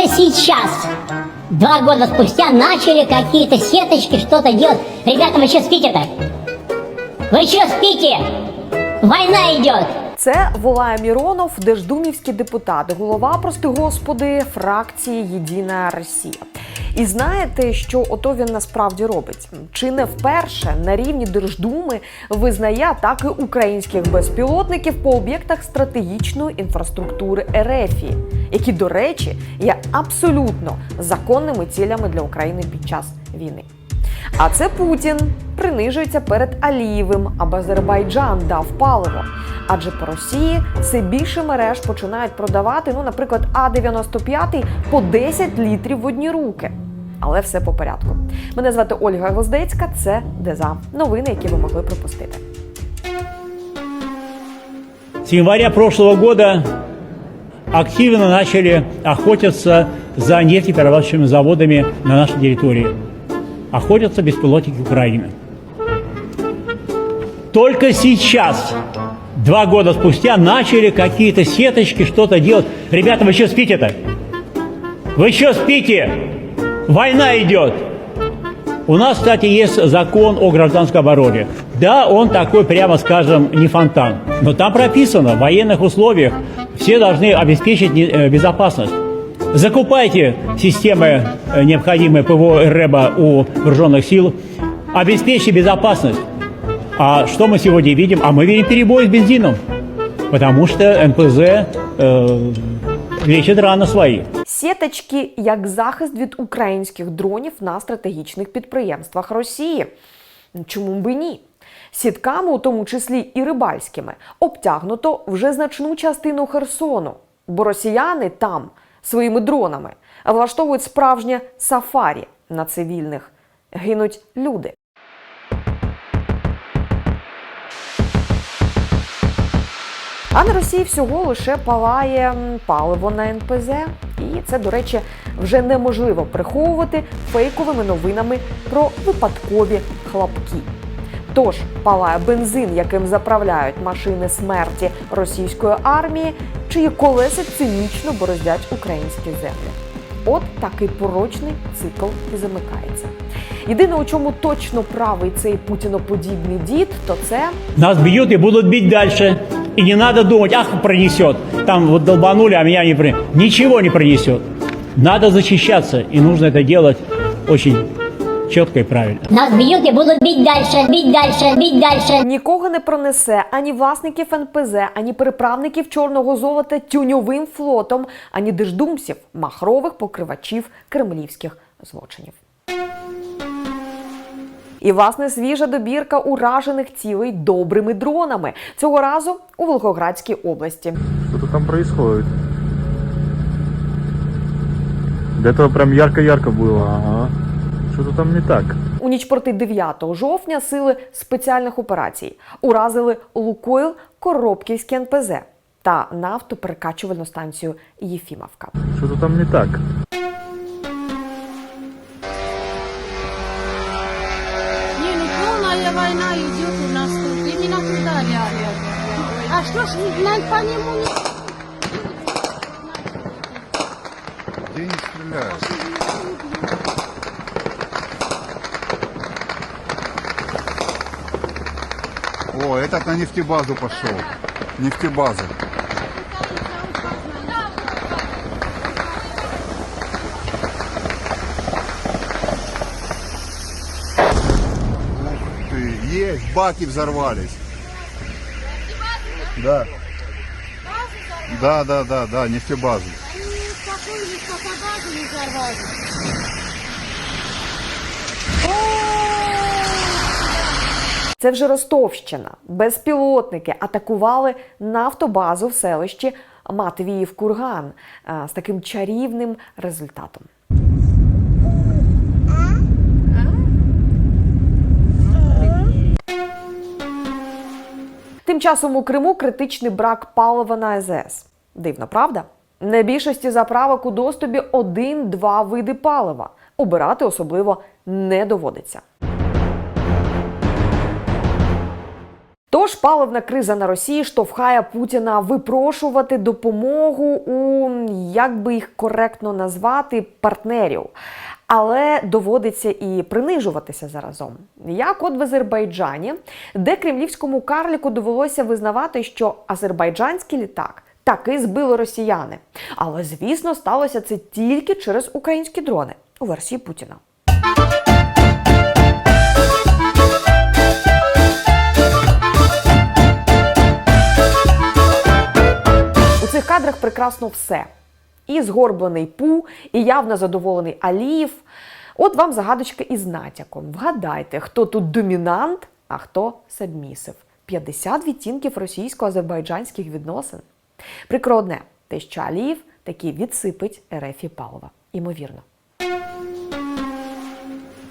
только сейчас, два года спустя, начали какие-то сеточки что-то делать. Ребята, вы что спите-то? Вы что спите? Война идет. Це волає Міронов, держдумівський депутат, голова, прости господи, фракції Єдина Росія. І знаєте, що ото він насправді робить? Чи не вперше на рівні Держдуми визнає атаки українських безпілотників по об'єктах стратегічної інфраструктури РФії, які, до речі, є абсолютно законними цілями для України під час війни. А це Путін принижується перед Алієвим, аби Азербайджан дав паливо. Адже по Росії все більше мереж починають продавати, ну, наприклад, А-95 по 10 літрів в одні руки Але все по порядку. Мене звати Ольга Гвоздецька, це Деза. Новини, які ви могли пропустити. С января прошлого года активно начали охотиться за нефтеперерабатывающими заводами на нашей территории. Охотятся беспилотники Украины. Только сейчас, два года спустя, начали какие-то сеточки что-то делать. Ребята, вы что спите-то? Вы что спите? Война идет. У нас, кстати, есть закон о гражданской обороне. Да, он такой, прямо скажем, не фонтан. Но там прописано, в военных условиях все должны обеспечить э, безопасность. Закупайте системы, э, необходимые ПВО и РЭБа у вооруженных сил, обеспечьте безопасность. А что мы сегодня видим? А мы видим перебой с бензином, потому что НПЗ э, лечит раны свои. Сіточки як захист від українських дронів на стратегічних підприємствах Росії. Чому би ні? Сітками, у тому числі і рибальськими, обтягнуто вже значну частину Херсону, бо росіяни там своїми дронами влаштовують справжнє сафарі на цивільних. Гинуть люди. А на Росії всього лише палає паливо на НПЗ. І це, до речі, вже неможливо приховувати фейковими новинами про випадкові хлопки. Тож палає бензин, яким заправляють машини смерті російської армії, чиї колеса цинічно бороздять українські землі. От такий порочний цикл і замикається. Єдине, у чому точно правий цей путіноподібний дід, то це Нас бьют и будут бить дальше. И не надо думать, ах, пронесет. Там вот долбанули, а меня не пронесет. Ничего не пронесет. Надо защищаться, и нужно это делать очень четко и правильно. Нас бьют и будут бить дальше, бить дальше, бить дальше. Нікого не пронесе ані власників НПЗ, ані переправників чорного золота тюньовим флотом, ані держдумців, махрових покривачів кремлівських злочинів. І власне свіжа добірка уражених цілей добрими дронами. Цього разу у Волгоградській області. Что-то там происходит. До этого прям ярко-ярко было. Ага. Что-то там не так. У ніч проти 9 жовтня сили спеціальних операцій уразили Лукойл Коробківське НПЗ та нафтоперекачувальну станцію Єфімовка. Что-то там не так. А что ж на, по нему не... Где не стреляют? О, этот на нефтебазу пошел. Нефтебаза. Ух ты, есть, баки взорвались. Да. Да, да, да, да, нефтебазу. Они взорвали. Це вже Ростовщина. Безпілотники атакували нафтобазу в селищі Матвіїв Курган е, з таким чарівним результатом. Тим часом у Криму критичний брак палива на АЗС. Дивно, правда? На більшості заправок у доступі один-два види палива. Обирати особливо не доводиться. Тож паливна криза на Росії штовхає Путіна випрошувати допомогу у як би їх коректно назвати партнерів. Але доводиться і принижуватися заразом. Як от в Азербайджані, де кремлівському карліку довелося визнавати, що азербайджанський літак таки збили росіяни. Але звісно, сталося це тільки через українські дрони у версії Путіна. У цих кадрах прекрасно все. І згорблений пу, і явно задоволений Аліїв. От вам загадочка із натяком. Вгадайте, хто тут домінант, а хто сабмісив. 50 відтінків російсько-азербайджанських відносин. Прикро одне, те, що Аліїв таки відсипить РФ і палива. Імовірно.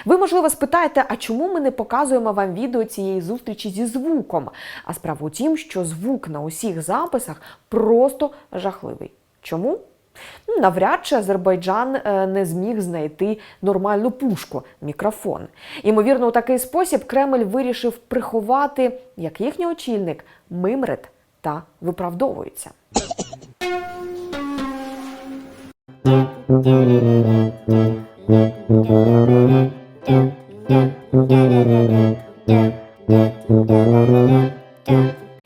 Ви, можливо, спитаєте, а чому ми не показуємо вам відео цієї зустрічі зі звуком? А справа у тім, що звук на усіх записах просто жахливий. Чому? Ну, Навряд чи Азербайджан е, не зміг знайти нормальну пушку, мікрофон. Імовірно, у такий спосіб Кремль вирішив приховати, як їхній очільник, мимрит та виправдовується.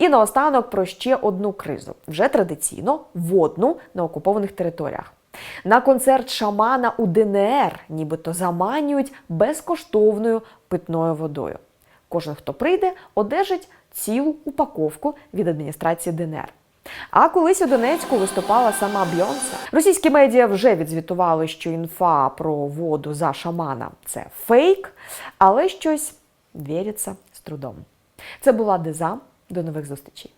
І наостанок про ще одну кризу, вже традиційно водну на окупованих територіях. На концерт шамана у ДНР нібито заманюють безкоштовною питною водою. Кожен, хто прийде, одержить цілу упаковку від адміністрації ДНР. А колись у Донецьку виступала сама Бйонсе. Російські медіа вже відзвітували, що інфа про воду за шамана це фейк, але щось віриться з трудом. Це була Деза. До нових зустрічей.